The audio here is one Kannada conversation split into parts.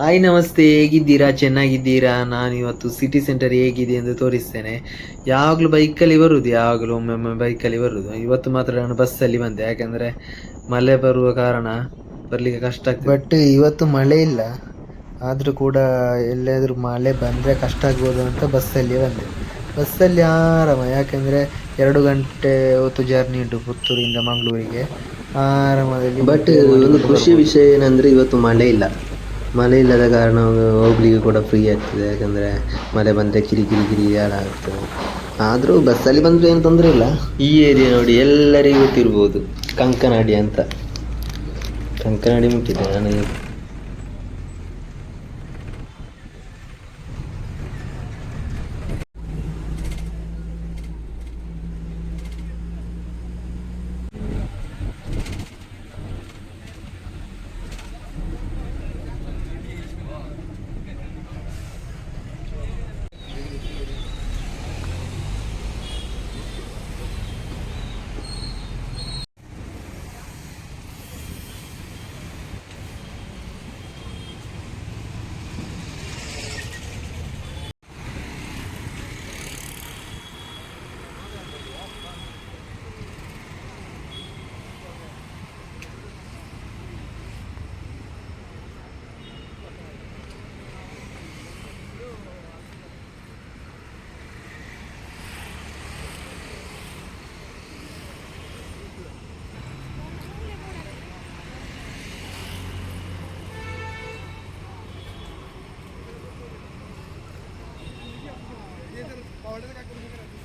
ಹಾಯ್ ನಮಸ್ತೆ. ಹೇಗಿದ್ದೀರಾ? ಚೆನ್ನಾಗಿದ್ದೀರಾ? ನಾನು ಇವತ್ತು ಸಿಟಿ ಸೆಂಟರ್ ಹೇಗಿದೆ ಎಂದು ತೋರಿಸ್ತೇನೆ. ಯಾವಾಗಲೂ ಬೈಕಲ್ಲಿ ಬರುವುದು ಯಾವಾಗಲೂ ಒಮ್ಮೊಮ್ಮೆ ಬೈಕಲ್ಲಿ ಬರುವುದು ಇವತ್ತು ಮಾತ್ರ ನಾನು ಬಸ್ಸಲ್ಲಿ ಬಂದೆ. ಯಾಕೆಂದರೆ ಮಳೆ ಬರುವ ಕಾರಣ ಬರಲಿಕ್ಕೆ ಕಷ್ಟ ಆಗ್ತದೆ. ಬಟ್ ಇವತ್ತು ಮಳೆ ಇಲ್ಲ. ಆದರೂ ಕೂಡ ಎಲ್ಲಾದರೂ ಮಳೆ ಬಂದರೆ ಕಷ್ಟ ಆಗ್ಬೋದು ಅಂತ ಬಸ್ಸಲ್ಲಿ ಬಂದೆ. ಬಸ್ಸಲ್ಲಿ ಆರಾಮ. ಯಾಕೆಂದರೆ ಎರಡು ಗಂಟೆ ಹೊತ್ತು ಜರ್ನಿ ಉಂಟು ಪುತ್ತೂರಿಂದ ಮಂಗಳೂರಿಗೆ. ಆರಾಮದಲ್ಲಿ ಬಟ್ ಒಂದು ಖುಷಿ ವಿಷಯ ಏನಂದರೆ ಇವತ್ತು ಮಳೆ ಇಲ್ಲ. ಮಳೆ ಇಲ್ಲದ ಕಾರಣ ಹೋಗ್ಲಿಕ್ಕೆ ಕೂಡ ಫ್ರೀ ಆಗ್ತದೆ, ಯಾಕಂದ್ರೆ ಮಳೆ ಬಂದರೆ ಕಿರಿ ಕಿರಿ ಕಿರಿ ಆಗ್ತದೆ ಆದರೂ ಬಸ್ಸಲ್ಲಿ ಬಂದರೆ ಏನು ತೊಂದರೆ ಇಲ್ಲ. ಈ ಏರಿಯಾ ನೋಡಿ ಎಲ್ಲರಿಗೂ ಗೊತ್ತಿರ್ಬೋದು, ಕಂಕನಾಡಿ ಅಂತ. ಕಂಕನಾಡಿ ಮುಟ್ಟಿದೆ ನಾನು.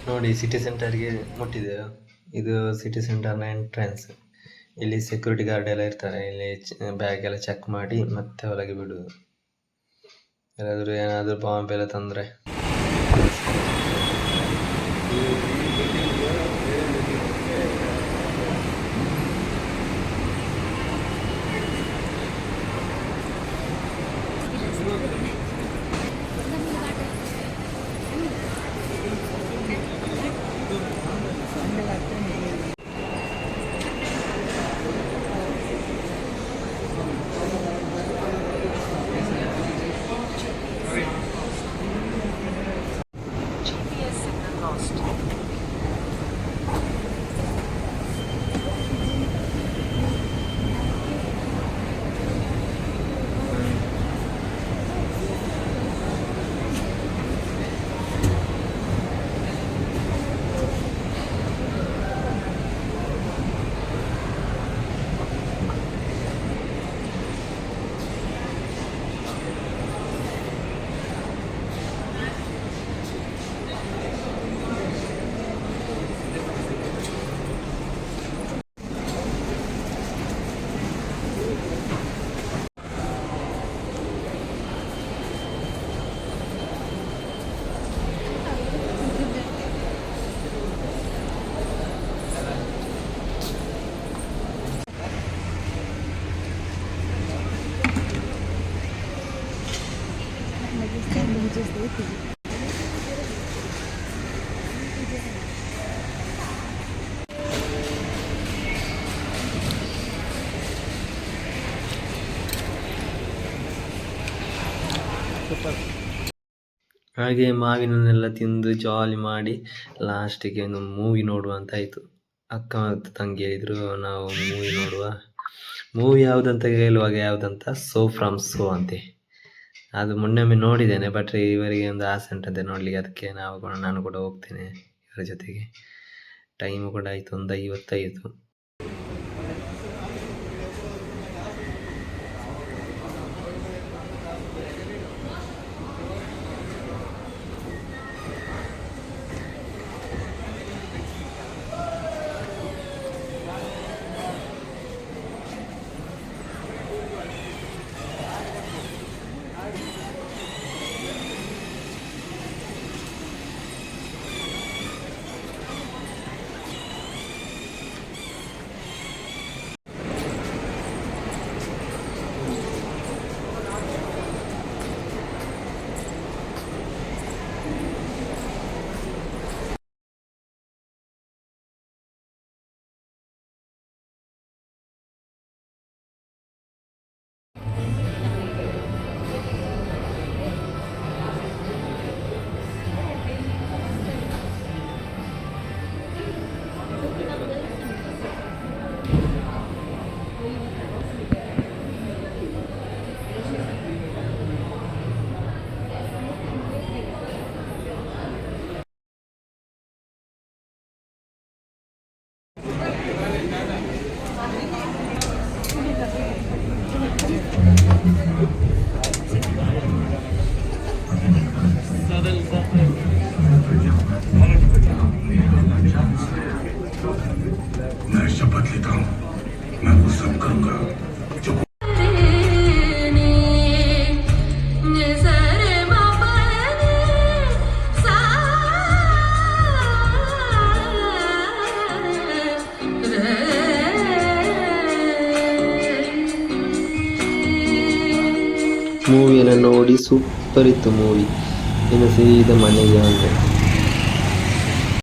ನೋಡಿ ಸಿಟಿ ಸೆಂಟರ್ಗೆ ಮುಟ್ಟಿದೆ. ಇದು ಸಿಟಿ ಸೆಂಟರ್ನ ಎಂಟ್ರೆನ್ಸ್ ಇಲ್ಲಿ ಸೆಕ್ಯೂರಿಟಿ ಗಾರ್ಡ್ ಎಲ್ಲ ಇರ್ತಾರೆ. ಇಲ್ಲಿ ಬ್ಯಾಗ್ ಎಲ್ಲ ಚೆಕ್ ಮಾಡಿ ಮತ್ತೆ ಹೊರಗೆ ಬಿಡುದು ಯಾರಾದರೂ ಏನಾದರೂ ಬಾಂಬ್ ಎಲ್ಲ ತಂದರೆ. ಹಾಗೆ ಮಾವಿನನ್ನೆಲ್ಲ ತಿಂದು ಜಾಲಿ ಮಾಡಿ ಲಾಸ್ಟಿಗೆ ಒಂದು ಮೂವಿ ನೋಡುವ ಅಂತ ಆಯ್ತು. ಅಕ್ಕ ಮತ್ತು ತಂಗಿ ಹೇಳಿದ್ರು, ನಾವು ಮೂವಿ ನೋಡುವ. ಮೂವಿ ಯಾವುದಂತ ಹೇಳುವಾಗ ಯಾವುದಂತ? ಸೋ ಫ್ರಮ್ ಸೋ ಅಂತೆ. ಅದು ಮೊನ್ನೊಮ್ಮೆ ನೋಡಿದ್ದೇನೆ ಬಟ್ ಇವರಿಗೆ ಒಂದು ಆಸೆ ಉಂಟಂತೆ ನೋಡಲಿಕ್ಕೆ. ಅದಕ್ಕೆ ನಾವು ಕೂಡ, ನಾನು ಕೂಡ ಹೋಗ್ತೇನೆ ಇವರ ಜೊತೆಗೆ. ಟೈಮ್ ಕೂಡ ಆಯಿತು, ಒಂದು ಐವತ್ತೈದು. ಮೂವಿ ಎಲ್ಲ ನೋಡಿ ಸೂಪರ್ ಇತ್ತು ಮೂವಿ. ಇನ್ನು ಸೀದಾ ಮನೆಗೆ